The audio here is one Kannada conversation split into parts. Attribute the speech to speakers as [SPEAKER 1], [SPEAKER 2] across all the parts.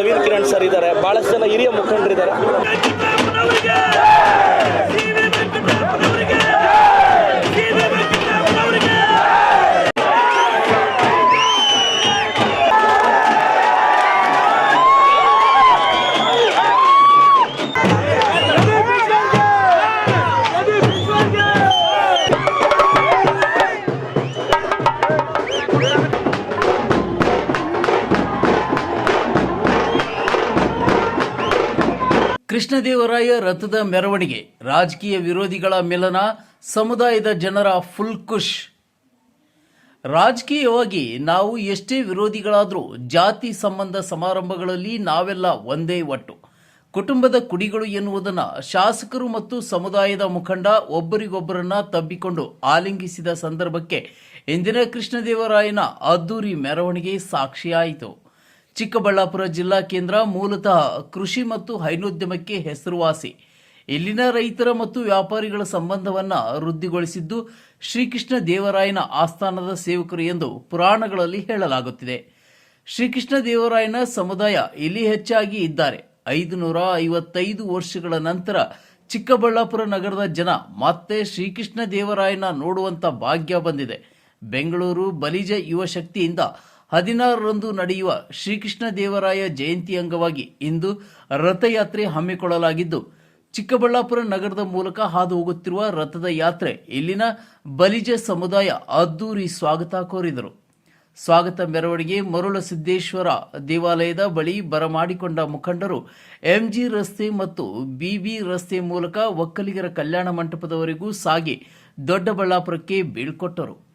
[SPEAKER 1] ನವೀನ್ ಕಿರಣ್ ಸರ್ ಇದ್ದಾರೆ. ಬಹಳಷ್ಟು ಜನ ಹಿರಿಯ ಮುಖಂಡರಿದ್ದಾರೆ.
[SPEAKER 2] ಕೃಷ್ಣದೇವರಾಯ ರಥದ ಮೆರವಣಿಗೆ, ರಾಜಕೀಯ ವಿರೋಧಿಗಳ ಮಿಲನ, ಸಮುದಾಯದ ಜನರ ಫುಲ್ ಖುಷ್ ರಾಜಕೀಯವಾಗಿ ನಾವು ಎಷ್ಟೇ ವಿರೋಧಿಗಳಾದರೂ ಜಾತಿ ಸಂಬಂಧ ಸಮಾರಂಭಗಳಲ್ಲಿ ನಾವೆಲ್ಲ ಒಂದೇ ಒಟ್ಟು. ಕುಟುಂಬದ ಕುಡಿಗಳು ಎನ್ನುವುದನ್ನು ಶಾಸಕರು ಮತ್ತು ಸಮುದಾಯದ ಮುಖಂಡ ಒಬ್ಬರಿಗೊಬ್ಬರನ್ನ ತಬ್ಬಿಕೊಂಡು ಆಲಿಂಗಿಸಿದ ಸಂದರ್ಭಕ್ಕೆ ಇಂದಿನ ಕೃಷ್ಣದೇವರಾಯನ ಅದ್ದೂರಿ ಮೆರವಣಿಗೆ ಸಾಕ್ಷಿಯಾಯಿತು. ಚಿಕ್ಕಬಳ್ಳಾಪುರ ಜಿಲ್ಲಾ ಕೇಂದ್ರ ಮೂಲತಃ ಕೃಷಿ ಮತ್ತು ಹೈನೋದ್ಯಮಕ್ಕೆ ಹೆಸರುವಾಸಿ. ಇಲ್ಲಿನ ರೈತರ ಮತ್ತು ವ್ಯಾಪಾರಿಗಳ ಸಂಬಂಧವನ್ನು ವೃದ್ಧಿಗೊಳಿಸಿದ್ದು ಶ್ರೀಕೃಷ್ಣ ದೇವರಾಯನ ಆಸ್ಥಾನದ ಸೇವಕರು ಎಂದು ಪುರಾಣಗಳಲ್ಲಿ ಹೇಳಲಾಗುತ್ತಿದೆ. ಶ್ರೀಕೃಷ್ಣ ದೇವರಾಯನ ಸಮುದಾಯ ಇಲ್ಲಿ ಹೆಚ್ಚಾಗಿ ಇದ್ದಾರೆ. ಐದು ನೂರ ಐವತ್ತೈದು ವರ್ಷಗಳ ನಂತರ ಚಿಕ್ಕಬಳ್ಳಾಪುರ ನಗರದ ಜನ ಮತ್ತೆ ಶ್ರೀಕೃಷ್ಣ ದೇವರಾಯನ ನೋಡುವಂತ ಭಾಗ್ಯ ಬಂದಿದೆ. ಬೆಂಗಳೂರು ಬಲಿಜ ಯುವ ಶಕ್ತಿಯಿಂದ ಹದಿನಾರರಂದು ನಡೆಯುವ ಶ್ರೀಕೃಷ್ಣ ದೇವರಾಯ ಜಯಂತಿ ಅಂಗವಾಗಿ ಇಂದು ರಥಯಾತ್ರೆ ಹಮ್ಮಿಕೊಳ್ಳಲಾಗಿದ್ದು, ಚಿಕ್ಕಬಳ್ಳಾಪುರ ನಗರದ ಮೂಲಕ ಹಾದು ಹೋಗುತ್ತಿರುವ ರಥದ ಯಾತ್ರೆ ಇಲ್ಲಿನ ಬಲಿಜ ಸಮುದಾಯ ಅದ್ದೂರಿ ಸ್ವಾಗತ ಕೋರಿದರು. ಸ್ವಾಗತ ಮೆರವಣಿಗೆ ಮರುಳಸಿದ್ದೇಶ್ವರ ದೇವಾಲಯದ ಬಳಿ ಬರಮಾಡಿಕೊಂಡ ಮುಖಂಡರು ಎಂಜಿ ರಸ್ತೆ ಮತ್ತು ಬಿಬಿ ರಸ್ತೆ ಮೂಲಕ ಒಕ್ಕಲಿಗರ ಕಲ್ಯಾಣ ಮಂಟಪದವರೆಗೂ ಸಾಗಿ ದೊಡ್ಡಬಳ್ಳಾಪುರಕ್ಕೆ ಬೀಳ್ಕೊಟ್ಟರು.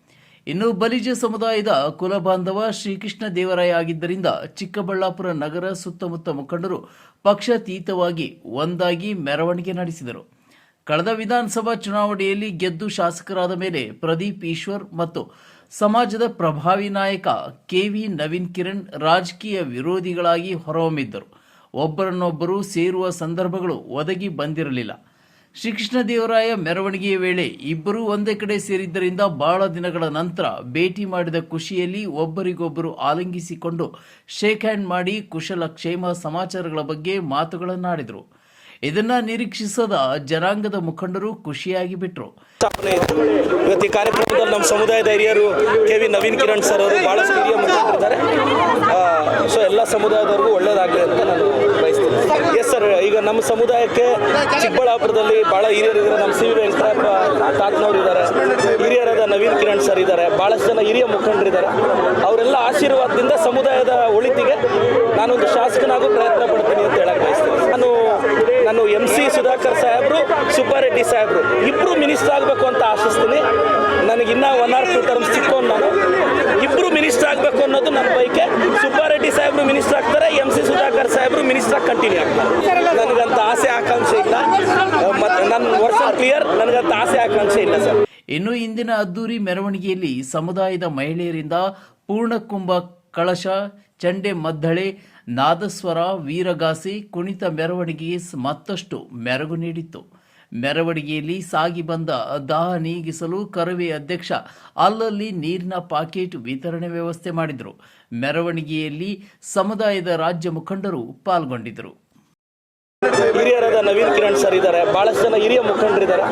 [SPEAKER 2] ಇನ್ನು ಬಲಿಜ ಸಮುದಾಯದ ಕುಲಬಾಂಧವ ಶ್ರೀಕೃಷ್ಣ ದೇವರಾಯ ಆಗಿದ್ದರಿಂದ ಚಿಕ್ಕಬಳ್ಳಾಪುರ ನಗರ ಸುತ್ತಮುತ್ತ ಮುಖಂಡರು ಪಕ್ಷಾತೀತವಾಗಿ ಒಂದಾಗಿ ಮೆರವಣಿಗೆ ನಡೆಸಿದರು. ಕಳೆದ ವಿಧಾನಸಭಾ ಚುನಾವಣೆಯಲ್ಲಿ ಗೆದ್ದು ಶಾಸಕರಾದ ಮೇಲೆ ಪ್ರದೀಪ್ ಈಶ್ವರ್ ಮತ್ತು ಸಮಾಜದ ಪ್ರಭಾವಿ ನಾಯಕ ಕೆವಿ ನವೀನ್ ಕಿರಣ್ ರಾಜಕೀಯ ವಿರೋಧಿಗಳಾಗಿ ಹೊರಹೊಮ್ಮಿದ್ದರು. ಒಬ್ಬರನ್ನೊಬ್ಬರು ಸೇರುವ ಸಂದರ್ಭಗಳು ಒದಗಿ ಬಂದಿರಲಿಲ್ಲ. ಶ್ರೀಕೃಷ್ಣ ದೇವರಾಯ ಮೆರವಣಿಗೆಯ ವೇಳೆ ಇಬ್ಬರೂ ಒಂದೇ ಕಡೆ ಸೇರಿದ್ದರಿಂದ ಬಹಳ ದಿನಗಳ ನಂತರ ಭೇಟಿ ಮಾಡಿದ ಖುಷಿಯಲ್ಲಿ ಒಬ್ಬರಿಗೊಬ್ಬರು ಆಲಿಂಗಿಸಿಕೊಂಡು ಶೇಕ್ ಹ್ಯಾಂಡ್ ಮಾಡಿ ಕುಶಲ ಕ್ಷೇಮ ಸಮಾಚಾರಗಳ ಬಗ್ಗೆ ಮಾತುಗಳನ್ನಾಡಿದರು. ಇದನ್ನ ನಿರೀಕ್ಷಿಸದ ಜನಾಂಗದ ಮುಖಂಡರು ಖುಷಿಯಾಗಿ
[SPEAKER 1] ಬಿಟ್ಟರು ಇವತ್ತು ಕಾರ್ಯಕ್ರಮದಲ್ಲಿ ನಮ್ಮ ಸಮುದಾಯದ ಹಿರಿಯರು K V Naveen Kiran sir ಅವರು ಬಹಳಷ್ಟು ಹಿರಿಯ ಮುಖಂಡರಿದ್ದಾರೆ. ಸಮುದಾಯದವ್ರಿಗೂ ಒಳ್ಳೇದಾಗಲಿ ಅಂತ ನಾನು ಬಯಸ್ತೀನಿ. ಎಸ್ ಸರ್ ಈಗ ನಮ್ಮ ಸಮುದಾಯಕ್ಕೆ ಚಿಕ್ಕಬಳ್ಳಾಪುರದಲ್ಲಿ ಭಾಳ ಹಿರಿಯರಿದ್ದಾರೆ. ನಮ್ಮ ಸಿ ವಿ ವೆಂಕಟಪ್ಪ ತಾತ್ನವ್ರು ಇದ್ದಾರೆ ಹಿರಿಯರಾದ ನವೀನ್ ಕಿರಣ್ ಸರ್ ಇದ್ದಾರೆ. ಭಾಳಷ್ಟು ಜನ ಹಿರಿಯ ಮುಖಂಡರಿದ್ದಾರೆ. ಅವರೆಲ್ಲ ಆಶೀರ್ವಾದದಿಂದ ಸಮುದಾಯದ ಒಳಿತಿಗೆ ನಾನೊಂದು ಶಾಸಕನಾಗೂ ಪ್ರಯತ್ನ ಪಡ್ತೀನಿ ಅಂತ ಹೇಳಕ್ಕೆ ಬಯಸ್ತೀನಿ. ನಾನು ನಾನು ಎಂ ಸಿ ಸುಧಾಕರ್ ಸಾಹೇಬರು, ಸುಬ್ಬಾರೆಡ್ಡಿ ಸಾಹೇಬರು ಇಬ್ಬರು ಮಿನಿಸ್ಟರ್ ಆಗಬೇಕು ಅಂತ ಆಶಿಸ್ತೀನಿ. ನನಗೆ ಇನ್ನೂ ಒನ್ ಆರ್ ಟು ಟರ್ಮ್ಸ್ ಸಿಕ್ಕೊಂಡು ನಾನು ಇಬ್ಬರು ಮಿನಿಸ್ಟರ್ ಆಗಬೇಕು ಅನ್ನೋದು ನನ್ನ ಬೈಕೆ ಸುಬ್ಬಾರೆಡ್ಡಿ ಸಾಹೇಬರು ಮಿನಿಸ್ಟರ್ ಆಗ್ತಾರೆ ಎಂ ಸಿ ಸುಧಾಕರ್ ಸಾಹೇಬರು ಮಿನಿಸ್ಟರ್ ಕಂಟಿನ್ಯೂ ಆಗ್ತಾರೆ. ನನಗಂತ ಆಸೆ ಆಕಾಂಕ್ಷೆ ಇಲ್ಲ. ಮತ್ತು ನನ್ನ ವರ್ಷ ಕ್ಲಿಯರ್ ನನಗಂತ ಆಸೆ ಆಕಾಂಕ್ಷೆ ಇಲ್ಲ ಸರ್.
[SPEAKER 2] ಇನ್ನು ಇಂದಿನ ಅದ್ದೂರಿ ಮೆರವಣಿಗೆಯಲ್ಲಿ ಸಮುದಾಯದ ಮಹಿಳೆಯರಿಂದ ಪೂರ್ಣಕುಂಭ ಕಳಶ, ಚಂಡೆ ಮದ್ದಳೆ, ನಾದಸ್ವರ, ವೀರಗಾಸಿ ಕುಣಿತ ಮೆರವಣಿಗೆ ಮತ್ತಷ್ಟು ಮೆರಗು ನೀಡಿತ್ತು. ಮೆರವಣಿಗೆಯಲ್ಲಿ ಸಾಗಿ ಬಂದ ದಾಹ ನೀಗಿಸಲು ಕರವೇ ಅಧ್ಯಕ್ಷ ಅಲ್ಲಲ್ಲಿ ನೀರಿನ ಪಾಕೆಟ್ ವಿತರಣೆ ವ್ಯವಸ್ಥೆ ಮಾಡಿದರು. ಮೆರವಣಿಗೆಯಲ್ಲಿ ಸಮುದಾಯದ ರಾಜ್ಯ ಮುಖಂಡರು ಪಾಲ್ಗೊಂಡಿದ್ದರು.
[SPEAKER 1] ಹಿರಿಯರಾದ ನವೀನ್ ಕಿರಣ್ ಸರ್ ಇದ್ದಾರೆ. ಬಹಳಷ್ಟು ಜನ ಹಿರಿಯ ಮುಖಂಡರಿದ್ದಾರೆ.